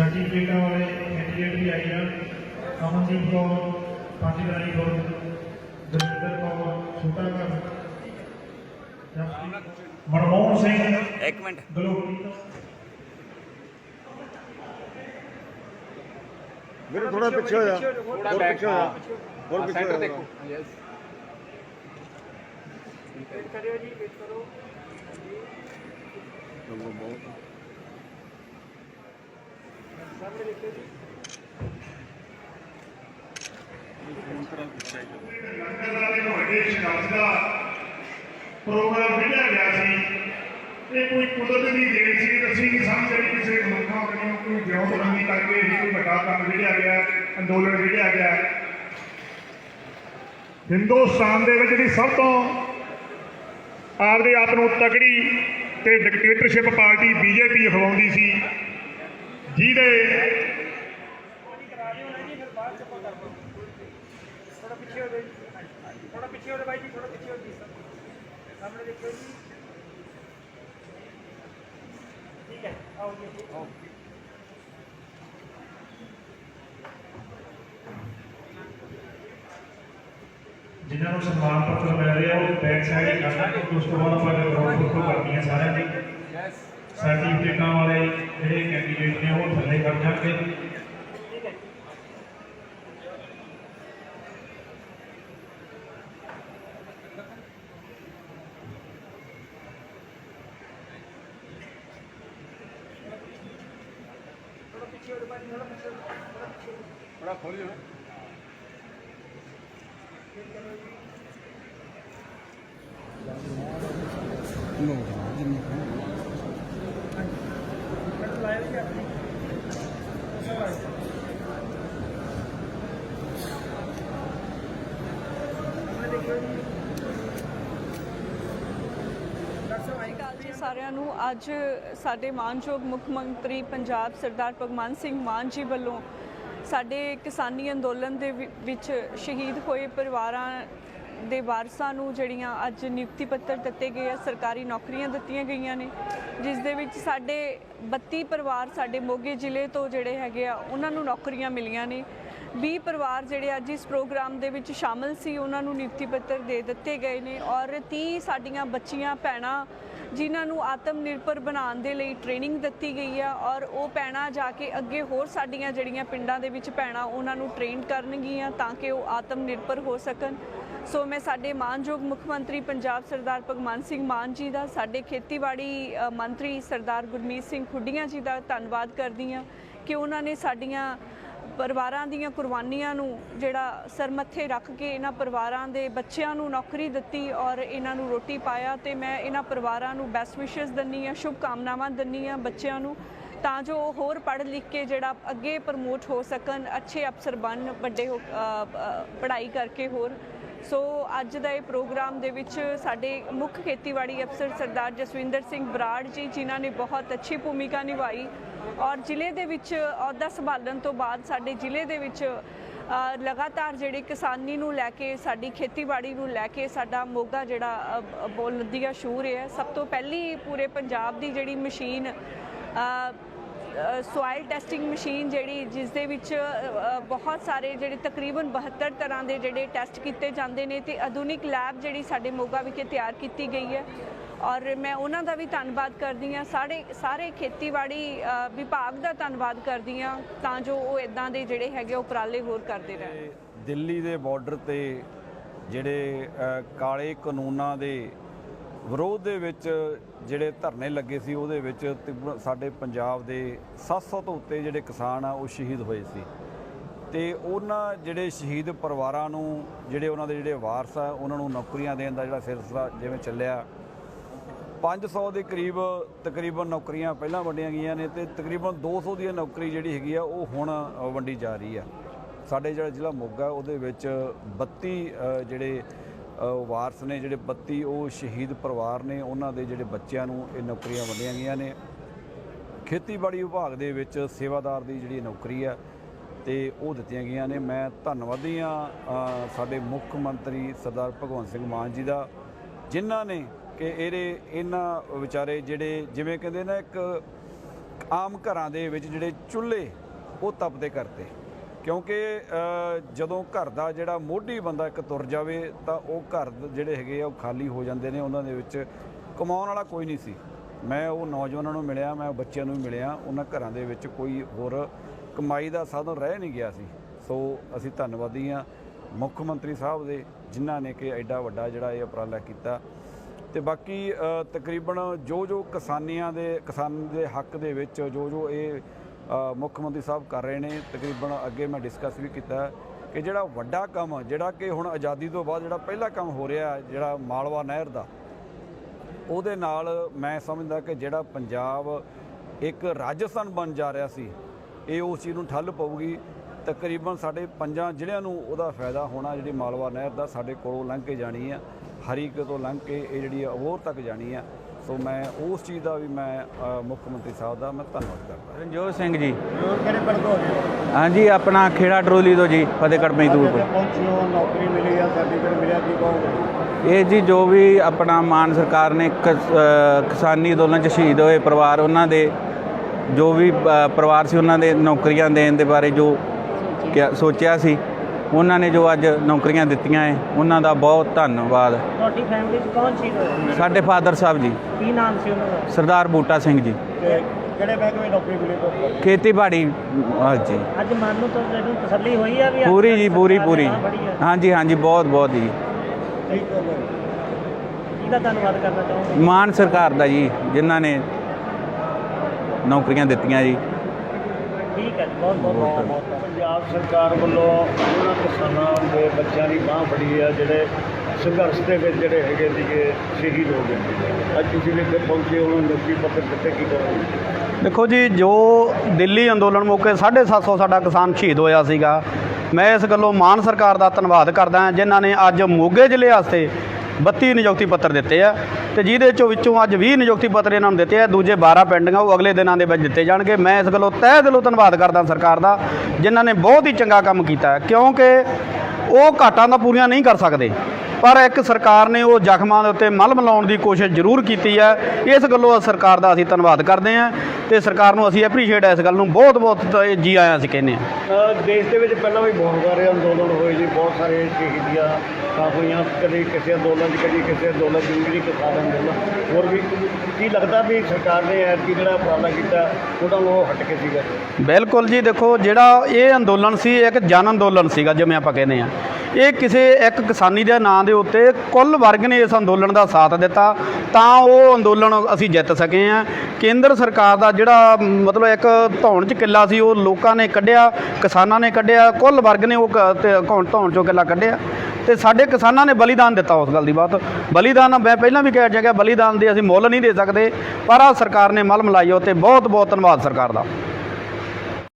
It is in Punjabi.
ਸਰਟੀਫਿਕੇਟਾਂ ਵਾਲੇ ਕੈਂਡੀਡੇਟ ਵੀ ਆਏ ਹਨ ਅਮਨਦੀਪ ਕੌਰ ਪਾਟੀਦਾਰੀ ਕੌਰ ਦਵਿੰਦਰ ਕੌਰ ਛੋਟਾ ਘਰ ਮਨਮੋਹਨ ਸਿੰਘ ਇੱਕ ਮਿੰਟ ਗਲੋਬੀ ਮੇਰੇ ਥੋੜਾ ਪਿੱਛੇ ਹੋ ਜਾ ਹੋਰ ਪਿੱਛੇ ਹੋ ਜਾ ਹੋਰ ਪਿੱਛੇ ਹੋ ਜਾ ਚਲੋ ਬਹੁਤ ਦੇ ਵੱਡੇ ਸ਼ਨਾਸ ਦਾ ਪ੍ਰੋਗਰਾਮ ਵਿੱਢਿਆ ਗਿਆ ਸੀ ਇਹ ਕੋਈ ਕੁਦਰਤ ਦੀ ਦੇਣ ਸੀ ਅਸੀਂ ਨਹੀਂ ਕਿਸੇ ਮਨੁੱਖਾਂ ਵੱਲੋਂ ਕੋਈ ਵਿਉਂਤ ਕਰਕੇ ਇਹ ਕੋਈ ਵੱਡਾ ਕੰਮ ਵਿੱਢਿਆ ਗਿਆ ਅੰਦੋਲਨ ਵਿੱਢਿਆ ਗਿਆ ਹਿੰਦੁਸਤਾਨ ਦੇ ਵਿੱਚ ਜਿਹੜੀ ਸਭ ਤੋਂ ਆਪਦੇ ਆਪ ਨੂੰ ਤਕੜੀ ਤੇ ਡਿਕਟੇਟਰਸ਼ਿਪ ਪਾਰਟੀ ਬੀਜੇਪੀ ਅਖਵਾਉਂਦੀ ਸੀ ਜਿਹਦੇ ਥੋੜਾ ਪਿੱਛੇ ਹੋ ਜਾਓ ਜੀ ਥੋੜਾ ਪਿੱਛੇ ਹੋ ਜਾਓ ਬਾਈ ਜੀ ਥੋੜਾ ਪਿੱਛੇ ਹੋ ਜੀ ਸਾਹਮਣੇ ਦੇਖਿਓ ਜੀ ਠੀਕ ਹੈ ਆਓ ਜੀ ਆਓ ਜਿਨ੍ਹਾਂ ਨੂੰ ਸਨਮਾਨ ਪੱਤਰ ਮਿਲ ਰਿਹਾ ਉਹ ਬੈਕ ਸਾਈਡ ਕਰਨਾ ਉਸ ਤੋਂ ਬਾਅਦ ਆਪਾਂ ਗਰਾਊਂਡ ਫੋਟੋ ਕਰਨੀ ਹੈ ਸਾਰਿਆਂ ਦੀ ਸਰਟੀਫਿਕੇਟਾਂ ਵਾਲੇ ਜਿਹੜੇ ਕੈਂਡੀਡੇਟ ਨੇ ਉਹ ਥੱਲੇ ਕਰ ਜਾਣਗੇ। ਠੀਕ ਹੈ ਥੋੜਾ ਪਿੱਛੇ ਹੋ ਸਾਰਿਆਂ ਨੂੰ। ਅੱਜ ਸਾਡੇ ਮਾਨਯੋਗ ਮੁੱਖ ਮੰਤਰੀ ਪੰਜਾਬ ਸਰਦਾਰ ਭਗਵੰਤ ਸਿੰਘ ਮਾਨ ਜੀ ਵੱਲੋਂ ਸਾਡੇ ਕਿਸਾਨੀ ਅੰਦੋਲਨ ਦੇ ਵਿੱਚ ਸ਼ਹੀਦ ਹੋਏ ਪਰਿਵਾਰਾਂ ਦੇ ਵਾਰਸਾਂ ਨੂੰ ਜਿਹੜੀਆਂ ਅੱਜ ਨਿਯੁਕਤੀ ਪੱਤਰ ਦਿੱਤੇ ਗਏ ਆ, ਸਰਕਾਰੀ ਨੌਕਰੀਆਂ ਦਿੱਤੀਆਂ ਗਈਆਂ ਨੇ, ਜਿਸ ਦੇ ਵਿੱਚ ਸਾਡੇ 32 ਪਰਿਵਾਰ ਸਾਡੇ ਮੋਗੇ ਜ਼ਿਲ੍ਹੇ ਤੋਂ ਜਿਹੜੇ ਹੈਗੇ ਆ, ਉਹਨਾਂ ਨੂੰ ਨੌਕਰੀਆਂ ਮਿਲੀਆਂ ਨੇ। 20 ਪਰਿਵਾਰ ਜਿਹੜੇ ਅੱਜ ਇਸ ਪ੍ਰੋਗਰਾਮ ਦੇ ਵਿੱਚ ਸ਼ਾਮਲ ਸੀ, ਉਹਨਾਂ ਨੂੰ ਨਿਯੁਕਤੀ ਪੱਤਰ ਦੇ ਦਿੱਤੇ ਗਏ ਨੇ ਔਰ 30 ਸਾਡੀਆਂ ਬੱਚੀਆਂ, ਭੈਣਾਂ ਜਿਨ੍ਹਾਂ ਨੂੰ ਆਤਮ ਨਿਰਭਰ ਬਣਾਉਣ ਦੇ ਲਈ ਟ੍ਰੇਨਿੰਗ ਦਿੱਤੀ ਗਈ ਆ ਔਰ ਉਹ ਭੈਣਾਂ ਜਾ ਕੇ ਅੱਗੇ ਹੋਰ ਸਾਡੀਆਂ ਜਿਹੜੀਆਂ ਪਿੰਡਾਂ ਦੇ ਵਿੱਚ ਭੈਣਾਂ, ਉਹਨਾਂ ਨੂੰ ਟ੍ਰੇਨ ਕਰਨਗੀਆਂ ਤਾਂ ਕਿ ਉਹ ਆਤਮ ਨਿਰਭਰ ਹੋ ਸਕਣ। ਸੋ ਮੈਂ ਸਾਡੇ ਮਾਨਯੋਗ ਮੁੱਖ ਮੰਤਰੀ ਪੰਜਾਬ ਸਰਦਾਰ ਭਗਵੰਤ ਸਿੰਘ ਮਾਨ ਜੀ ਦਾ, ਸਾਡੇ ਖੇਤੀਬਾੜੀ ਮੰਤਰੀ ਸਰਦਾਰ ਗੁਰਮੀਤ ਸਿੰਘ ਖੁੱਡੀਆਂ ਜੀ ਦਾ ਧੰਨਵਾਦ ਕਰਦੀ ਹਾਂ ਕਿ ਉਹਨਾਂ ਨੇ ਸਾਡੀਆਂ ਪਰਿਵਾਰਾਂ ਦੀਆਂ ਕੁਰਬਾਨੀਆਂ ਨੂੰ ਜਿਹੜਾ ਸਰਮੱਥੇ ਰੱਖ ਕੇ ਇਹਨਾਂ ਪਰਿਵਾਰਾਂ ਦੇ ਬੱਚਿਆਂ ਨੂੰ ਨੌਕਰੀ ਦਿੱਤੀ ਔਰ ਇਹਨਾਂ ਨੂੰ ਰੋਟੀ ਪਾਇਆ ਤੇ ਮੈਂ ਇਹਨਾਂ ਪਰਿਵਾਰਾਂ ਨੂੰ ਬੈਸਟ ਵਿਸ਼ੇਸ ਦਿੰਨੀ ਆ ਸ਼ੁਭ ਕਾਮਨਾਵਾਂ ਦਿੰਨੀ ਆ ਬੱਚਿਆਂ ਨੂੰ ਤਾਂ ਜੋ ਉਹ ਹੋਰ ਪੜ੍ਹ ਲਿਖ ਕੇ ਜਿਹੜਾ ਅੱਗੇ ਪ੍ਰਮੋਟ ਹੋ ਸਕਣ, ਅੱਛੇ ਅਫਸਰ ਬਣ, ਵੱਡੇ ਹੋ- ਪੜ੍ਹਾਈ ਕਰਕੇ ਹੋਰ ਸੋ ਅੱਜ ਦਾ ਇਹ ਪ੍ਰੋਗਰਾਮ ਦੇ ਵਿੱਚ ਸਾਡੇ ਮੁੱਖ ਖੇਤੀਬਾੜੀ ਅਫਸਰ ਸਰਦਾਰ ਜਸਵਿੰਦਰ ਸਿੰਘ ਬਰਾੜ ਜੀ ਜਿਨ੍ਹਾਂ ਨੇ ਬਹੁਤ ਅੱਛੀ ਭੂਮਿਕਾ ਨਿਭਾਈ ਔਰ ਜ਼ਿਲ੍ਹੇ ਦੇ ਵਿੱਚ ਅਹੁਦਾ ਸੰਭਾਲਣ ਤੋਂ ਬਾਅਦ ਸਾਡੇ ਜ਼ਿਲ੍ਹੇ ਦੇ ਵਿੱਚ ਲਗਾਤਾਰ ਜਿਹੜੀ ਕਿਸਾਨੀ ਨੂੰ ਲੈ ਕੇ ਸਾਡੀ ਖੇਤੀਬਾੜੀ ਨੂੰ ਲੈ ਕੇ ਸਾਡਾ ਮੋਗਾ ਜਿਹੜਾ ਅ, ਅ, ਬੁਲੰਦੀਆਂ ਸ਼ੂਰ ਹੈ। ਸਭ ਤੋਂ ਪਹਿਲੀ ਪੂਰੇ ਪੰਜਾਬ ਦੀ ਜਿਹੜੀ ਮਸ਼ੀਨ ਸੋਇਲ ਟੈਸਟਿੰਗ ਮਸ਼ੀਨ ਜਿਹੜੀ ਜਿਸ ਦੇ ਵਿੱਚ ਬਹੁਤ ਸਾਰੇ ਜਿਹੜੇ ਤਕਰੀਬਨ 72 ਤਰ੍ਹਾਂ ਦੇ ਜਿਹੜੇ ਟੈਸਟ ਕੀਤੇ ਜਾਂਦੇ ਨੇ ਤੇ ਆਧੁਨਿਕ ਲੈਬ ਜਿਹੜੀ ਸਾਡੇ ਮੋਗਾ ਵਿਖੇ ਤਿਆਰ ਕੀਤੀ ਗਈ ਹੈ। ਔਰ ਮੈਂ ਉਹਨਾਂ ਦਾ ਵੀ ਧੰਨਵਾਦ ਕਰਦੀ ਹਾਂ। ਸਾਰੇ ਸਾਰੇ ਖੇਤੀਬਾੜੀ ਵਿਭਾਗ ਦਾ ਧੰਨਵਾਦ ਕਰਦੀ ਹਾਂ ਤਾਂ ਜੋ ਉਹ ਇਦਾਂ ਦੇ ਜਿਹੜੇ ਹੈਗੇ ਉਪਰਾਲੇ ਹੋਰ ਕਰਦੇ ਰਹਿਣ। ਦਿੱਲੀ ਦੇ ਬਾਰਡਰ ਤੇ ਜਿਹੜੇ ਕਾਲੇ ਕਾਨੂੰਨਾਂ ਦੇ ਵਿਰੋਧ ਦੇ ਵਿੱਚ ਜਿਹੜੇ ਧਰਨੇ ਲੱਗੇ ਸੀ, ਉਹਦੇ ਵਿੱਚ ਤਕਰੀਬਨ ਸਾਡੇ ਪੰਜਾਬ ਦੇ 700 ਤੋਂ ਉੱਤੇ ਜਿਹੜੇ ਕਿਸਾਨ ਆ, ਉਹ ਸ਼ਹੀਦ ਹੋਏ ਸੀ। ਤੇ ਉਹਨਾਂ ਜਿਹੜੇ ਸ਼ਹੀਦ ਪਰਿਵਾਰਾਂ ਨੂੰ, ਜਿਹੜੇ ਉਹਨਾਂ ਦੇ ਜਿਹੜੇ ਵਾਰਸ ਆ, ਉਹਨਾਂ ਨੂੰ ਨੌਕਰੀਆਂ ਦੇਣ ਦਾ ਜਿਹੜਾ ਸਿਲਸਿਲਾ ਜਿਵੇਂ ਚੱਲਿਆ 500 ਦੇ ਕਰੀਬ ਤਕਰੀਬਨ ਨੌਕਰੀਆਂ ਪਹਿਲਾਂ ਵੰਡੀਆਂ ਗਈਆਂ ਨੇ ਤੇ ਤਕਰੀਬਨ 200 ਦੀ ਨੌਕਰੀ ਜਿਹੜੀ ਹੈਗੀ ਆ, ਉਹ ਹੁਣ ਵੰਡੀ ਜਾ ਰਹੀ ਆ। ਸਾਡੇ ਜਿਹੜਾ ਜ਼ਿਲ੍ਹਾ ਮੋਗਾ, ਉਹਦੇ ਵਿੱਚ 32 ਜਿਹੜੇ ਵਾਰਸ ਨੇ ਜਿਹੜੇ 32 ਉਹ ਸ਼ਹੀਦ ਪਰਿਵਾਰ ਨੇ, ਉਹਨਾਂ ਦੇ ਜਿਹੜੇ ਬੱਚਿਆਂ ਨੂੰ ਇਹ ਨੌਕਰੀਆਂ ਵੰਡੀਆਂ ਗਈਆਂ ਨੇ। ਖੇਤੀਬਾੜੀ ਵਿਭਾਗ ਦੇ ਵਿੱਚ ਸੇਵਾਦਾਰ ਦੀ ਜਿਹੜੀ ਨੌਕਰੀ ਆ ਤੇ ਉਹ ਦਿੱਤੀਆਂ ਗਈਆਂ ਨੇ। ਮੈਂ ਧੰਨਵਾਦੀ ਆ ਸਾਡੇ ਮੁੱਖ ਮੰਤਰੀ ਸਰਦਾਰ ਭਗਵੰਤ ਸਿੰਘ ਮਾਨ ਜੀ ਦਾ, ਜਿਨ੍ਹਾਂ ਨੇ ਕਿ ਇਹਦੇ, ਇਹਨਾਂ ਵਿਚਾਰੇ ਜਿਹੜੇ, ਜਿਵੇਂ ਕਹਿੰਦੇ ਨਾ ਇੱਕ ਆਮ ਘਰਾਂ ਦੇ ਵਿੱਚ ਜਿਹੜੇ ਚੁੱਲ੍ਹੇ, ਉਹ ਤਪਦੇ ਕਰਤੇ ਕਿਉਂਕਿ ਜਦੋਂ ਘਰ ਦਾ ਜਿਹੜਾ ਮੋਢੀ ਬੰਦਾ ਇੱਕ ਤੁਰ ਜਾਵੇ, ਤਾਂ ਉਹ ਘਰ ਜਿਹੜੇ ਹੈਗੇ ਆ, ਉਹ ਖਾਲੀ ਹੋ ਜਾਂਦੇ ਨੇ, ਉਹਨਾਂ ਦੇ ਵਿੱਚ ਕਮਾਉਣ ਵਾਲਾ ਕੋਈ ਨਹੀਂ ਸੀ। ਮੈਂ ਉਹ ਨੌਜਵਾਨਾਂ ਨੂੰ ਮਿਲਿਆ, ਮੈਂ ਬੱਚਿਆਂ ਨੂੰ ਮਿਲਿਆ, ਉਹਨਾਂ ਘਰਾਂ ਦੇ ਵਿੱਚ ਕੋਈ ਹੋਰ ਕਮਾਈ ਦਾ ਸਾਧਨ ਰਹਿ ਨਹੀਂ ਗਿਆ ਸੀ। ਸੋ, ਅਸੀਂ ਧੰਨਵਾਦੀ ਹਾਂ ਮੁੱਖ ਮੰਤਰੀ ਸਾਹਿਬ ਦੇ, ਜਿਨ੍ਹਾਂ ਨੇ ਕਿ ਐਡਾ ਵੱਡਾ ਜਿਹੜਾ ਇਹ ਉਪਰਾਲਾ ਕੀਤਾ। ਤੇ ਬਾਕੀ ਤਕਰੀਬਨ ਜੋ ਜੋ ਕਿਸਾਨੀਆਂ ਦੇ, ਕਿਸਾਨ ਦੇ ਹੱਕ ਦੇ ਵਿੱਚ ਜੋ ਜੋ ਇਹ ਮੁੱਖ ਮੰਤਰੀ ਸਾਹਿਬ ਕਰ ਰਹੇ ਨੇ। ਤਕਰੀਬਨ ਅੱਗੇ ਮੈਂ ਡਿਸਕਸ ਵੀ ਕੀਤਾ ਕਿ ਜਿਹੜਾ ਵੱਡਾ ਕੰਮ, ਜਿਹੜਾ ਕਿ ਹੁਣ ਆਜ਼ਾਦੀ ਤੋਂ ਬਾਅਦ ਜਿਹੜਾ ਪਹਿਲਾ ਕੰਮ ਹੋ ਰਿਹਾ ਜਿਹੜਾ ਮਾਲਵਾ ਨਹਿਰ ਦਾ, ਉਹਦੇ ਨਾਲ ਮੈਂ ਸਮਝਦਾ ਕਿ ਜਿਹੜਾ ਪੰਜਾਬ ਇੱਕ ਰਾਜਸਥਾਨ ਬਣ ਜਾ ਰਿਹਾ ਸੀ, ਇਹ ਉਸ ਚੀਜ਼ ਨੂੰ ਠੱਲ ਪਊਗੀ। ਤਕਰੀਬਨ ਸਾਡੇ ਪੰਜਾਂ ਜ਼ਿਲ੍ਹਿਆਂ ਨੂੰ ਉਹਦਾ ਫਾਇਦਾ ਹੋਣਾ, ਜਿਹੜੀ ਮਾਲਵਾ ਨਹਿਰ ਦਾ ਸਾਡੇ ਕੋਲੋਂ ਲੰਘ ਕੇ ਜਾਣੀ ਆ ਹਰੀਕੇ ਤੋਂ ਲੰਘ ਕੇ ਇਹ ਜਿਹੜੀ ਆ ਤੱਕ ਜਾਣੀ ਆ ਸੋ ਮੈਂ ਉਸ ਚੀਜ਼ ਦਾ ਵੀ ਮੈਂ ਅ, ਮੁੱਖ ਮੰਤਰੀ ਸਾਹਿਬ ਦਾ ਮੈਂ ਧੰਨਵਾਦ ਕਰਦਾ। ਰਣਜੋਤ ਸਿੰਘ ਜੀ। ਹੋਰ ਕਿਹੜੇ ਪਿੰਡ ਤੋਂ ਹੋ ਹਾਂਜੀ ਆਪਣਾ ਖੇੜਾ ਟਰੋਲੀ ਤੋਂ ਜੀ ਫਤਿਹਗੜ੍ਹ ਪਹੁੰਚੀ ਹੋ ਨੌਕਰੀ ਮਿਲੀ ਆ ਸਰਟੀਫਿਕੇਟ ਮਿਲਿਆ ਕੀ ਕਹੋਗੇ? ਇਹ ਜੀ ਜੋ ਵੀ ਆਪਣਾ ਮਾਨ ਸਰਕਾਰ ਨੇ ਕਿਸ- ਅ, ਕਿਸਾਨੀ ਅੰਦੋਲਨ ਚ ਸ਼ਹੀਦ ਹੋਏ ਪਰਿਵਾਰ ਉਹਨਾਂ ਦੇ ਜੋ ਵੀ ਅ, ਪਰਿਵਾਰ ਸੀ ਉਹਨਾਂ ਦੇ ਨੌਕਰੀਆਂ ਦੇਣ ਦੇ ਬਾਰੇ ਜੋ ਸੋਚਿਆ ਸੀ ਉਹਨਾਂ ਨੇ ਜੋ ਅੱਜ ਨੌਕਰੀਆਂ ਦਿੱਤੀਆਂ ਹੈ ਉਹਨਾਂ ਦਾ ਬਹੁਤ ਧੰਨਵਾਦ। ਤੁਹਾਡੀ ਫੈਮਿਲੀ 'ਚ ਕੌਣ ਸੀ ਸਾਡੇ ਫਾਦਰ ਸਾਹਿਬ ਜੀ। ਕੀ ਨਾਮ ਸੀ ਉਹਨਾਂ ਦਾ? ਸਰਦਾਰ ਬੂਟਾ ਸਿੰਘ ਜੀ। ਤੇ ਕਿਹੜੇ ਬੈਂਕ ਵਿੱਚ ਨੌਕਰੀ ਮਿਲੀ ਤੁਹਾਨੂੰ? ਖੇਤੀਬਾੜੀ ਹਾਂਜੀ ਅੱਜ ਮਨ ਨੂੰ ਤੁਹਾਨੂੰ ਤਸੱਲੀ ਹੋਈ ਆ ਵੀ ਪੂਰੀ ਜੀ ਪੂਰੀ ਪੂਰੀ। ਹਾਂਜੀ ਹਾਂਜੀ ਬਹੁਤ ਬਹੁਤ ਜੀ। ਇਹਦਾ ਧੰਨਵਾਦ ਕਰਨਾ ਚਾਹੁੰਦਾ ਮਾਨ ਸਰਕਾਰ ਦਾ ਜੀ ਜਿਨ੍ਹਾਂ ਨੇ ਨੌਕਰੀਆਂ ਦਿੱਤੀਆਂ ਜੀ। ਠੀਕ ਹੈ ਜੀ ਬਹੁਤ ਬਹੁਤ ਪੰਜਾਬ ਸਰਕਾਰ ਵੱਲੋਂ ਉਹਨਾਂ ਕਿਸਾਨਾਂ ਦੇ ਬੱਚਿਆਂ ਦੀ ਬਾਹ ਫੜੀ ਆ ਜਿਹੜੇ ਸੰਘਰਸ਼ ਦੇ ਵਿੱਚ ਜਿਹੜੇ ਹੈਗੇ ਸੀਗੇ ਸ਼ਹੀਦ ਹੋ ਗਏ। ਅੱਜ ਤੁਸੀਂ ਵੀ ਇੱਥੇ ਪਹੁੰਚੇ ਹੋ ਨੌਕਰੀ ਪੱਤਰ ਦਿੱਤੇ ਕੀ ਕਰੋਗੇ ਦੇਖੋ ਜੀ ਜੋ ਦਿੱਲੀ ਅੰਦੋਲਨ ਮੌਕੇ 750 ਸਾਡਾ ਕਿਸਾਨ ਸ਼ਹੀਦ ਹੋਇਆ ਸੀਗਾ। ਮੈਂ ਇਸ ਗੱਲੋਂ ਮਾਨ ਸਰਕਾਰ ਦਾ ਧੰਨਵਾਦ ਕਰਦਾ ਹਾਂ ਜਿਨ੍ਹਾਂ ਨੇ ਅੱਜ ਮੋਗੇ ਜ਼ਿਲ੍ਹੇ ਵਾਸਤੇ 32 ਨਿਯੁਕਤੀ ਪੱਤਰ ਦਿੱਤੇ ਆ ਤੇ ਜਿਹਦੇ ਚੋਂ ਵਿੱਚੋਂ ਅੱਜ 20 ਨਿਯੁਕਤੀ ਪੱਤਰ ਇਹਨਾਂ ਨੂੰ ਦਿੱਤੇ ਆ, ਦੂਜੇ 12 ਪੈਂਡਿੰਗਾਂ ਉਹ ਅਗਲੇ ਦਿਨਾਂ ਦੇ ਵਿੱਚ ਦਿੱਤੇ ਜਾਣਗੇ। ਮੈਂ ਇਸ ਗੱਲੋਂ ਤਹਿ ਦਿਲੋਂ ਧੰਨਵਾਦ ਕਰਦਾ ਸਰਕਾਰ ਦਾ, ਜਿਨ੍ਹਾਂ ਨੇ ਬਹੁਤ ਹੀ ਚੰਗਾ ਕੰਮ ਕੀਤਾ ਕਿਉਂਕਿ ਉਹ ਘਾਟਾਂ ਤਾਂ ਪੂਰੀਆਂ ਨਹੀਂ ਕਰ ਸਕਦੇ। ਪਰ ਇੱਕ ਸਰਕਾਰ ਨੇ ਉਹ ਜ਼ਖਮਾਂ ਦੇ ਉੱਤੇ ਮਲਮ ਲਾਉਣ ਦੀ ਕੋਸ਼ਿਸ਼ ਜ਼ਰੂਰ ਕੀਤੀ ਹੈ। ਇਸ ਗੱਲੋਂ ਸਰਕਾਰ ਦਾ ਅਸੀਂ ਧੰਨਵਾਦ ਕਰਦੇ ਹਾਂ ਤੇ ਸਰਕਾਰ ਨੂੰ ਅਸੀਂ ਐਪਰੀਸ਼ੀਏਟ ਇਸ ਗੱਲ ਨੂੰ ਬਹੁਤ ਬਹੁਤ ਜੀ ਆਇਆਂ ਅਸੀਂ ਕਹਿੰਦੇ ਹਾਂ। ਦੇਸ਼ ਦੇ ਵਿੱਚ ਪਹਿਲਾਂ ਵੀ ਬਹੁਤ ਸਾਰੇ ਅੰਦੋਲਨ ਹੋਏ ਜੀ ਬਹੁਤ ਸਾਰੇ ਸ਼ਹੀਦੀਆਂ ਤਾਂ ਹੋਈਆਂ ਕਦੇ ਕਿਸੇ ਅੰਦੋਲਨ 'ਚ ਕਦੀ ਕਿਸੇ ਅੰਦੋਲਨ 'ਚ ਜਿਹੜੀ ਕਿਸਾਨ ਅੰਦੋਲਨ। ਹੋਰ ਵੀ ਕੀ ਲੱਗਦਾ ਵੀ ਸਰਕਾਰ ਨੇ ਐਤਕੀ ਜਿਹੜਾ ਉਪਰਾਲਾ ਕੀਤਾ ਉਹਦਾ ਉਹ ਹਟ ਕੇ ਸੀਗਾ? ਬਿਲਕੁਲ ਜੀ ਦੇਖੋ ਜਿਹੜਾ ਇਹ ਅੰਦੋਲਨ ਸੀ ਇੱਕ ਜਨ ਅੰਦੋਲਨ ਸੀਗਾ ਜਿਵੇਂ ਆਪਾਂ ਕਹਿੰਦੇ ਆ ਇਹ ਕਿਸੇ ਇੱਕ ਕਿਸਾਨੀ ਦੇ ਨਾਂ ਦੇ ਉੱਤੇ ਕੁੱਲ ਵਰਗ ਨੇ ਇਸ ਅੰਦੋਲਨ ਦਾ ਸਾਥ ਦਿੱਤਾ। ਤਾਂ ਉਹ ਅੰਦੋਲਨ ਅਸੀਂ ਜਿੱਤ ਸਕੇ ਆ ਕੇਂਦਰ ਸਰਕਾਰ ਦਾ ਜਿਹੜਾ ਮਤਲਬ ਇੱਕ ਧੌਣ 'ਚ ਕਿੱਲਾ ਸੀ, ਉਹ ਲੋਕਾਂ ਨੇ ਕੱਢਿਆ, ਕਿਸਾਨਾਂ ਨੇ ਕੱਢਿਆ, ਕੁੱਲ ਵਰਗ ਨੇ ਉਹ ਕ- ਧੌਣ ਧੌਣ 'ਚੋਂ ਕਿੱਲਾ ਕੱਢਿਆ। ਤੇ ਸਾਡੇ ਕਿਸਾਨਾਂ ਨੇ ਬਲੀਦਾਨ ਦਿੱਤਾ ਉਸ ਗੱਲ ਦੀ ਬਾਤ। ਬਲੀਦਾਨ, ਮੈਂ ਪਹਿਲਾਂ ਵੀ ਕਹਿ ਚੁੱਕਿਆ ਬਲੀਦਾਨ ਦੇ ਅਸੀਂ ਮੁੱਲ ਨਹੀਂ ਦੇ ਸਕਦੇ, ਪਰ ਆ ਸਰਕਾਰ ਨੇ ਮਲਮ ਲਾਈ ਉਹ ਬਹੁਤ ਬਹੁਤ ਧੰਨਵਾਦ ਸਰਕਾਰ ਦਾ।